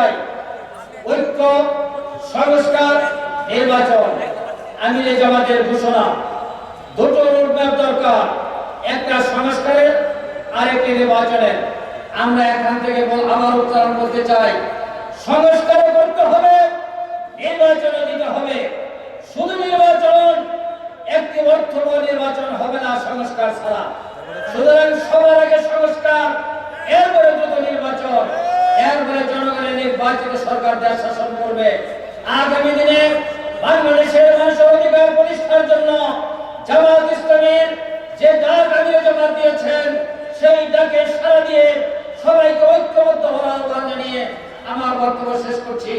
চাই ঐক্য, সংস্কার, নির্বাচন। আমিরে জামাতের ঘোষণা, দুটো রোডম্যাপ দরকার, একটা সংস্কারের, আরেকটি নির্বাচনের। আমরা এখান থেকে আবার উচ্চারণ করতে চাই। সংস্কার করতে হবে নির্বাচন দিতে হবে। শুধু নির্বাচন, একটি অর্থবহ নির্বাচন হবে না সংস্কার ছাড়া। নির্বাচিত সরকার দেশ শাসন করবে। আগামী দিনে বাংলাদেশের মানুষের অধিকার প্রতিষ্ঠার জন্য জামাত ইসলামের যে ডাক আমিও জমা দিয়েছেন, সেই ডাকে সারা দিয়ে সবাইকে ঐক্যবদ্ধ হওয়ার আহ্বান জানিয়ে আমার বক্তব্য শেষ করছি।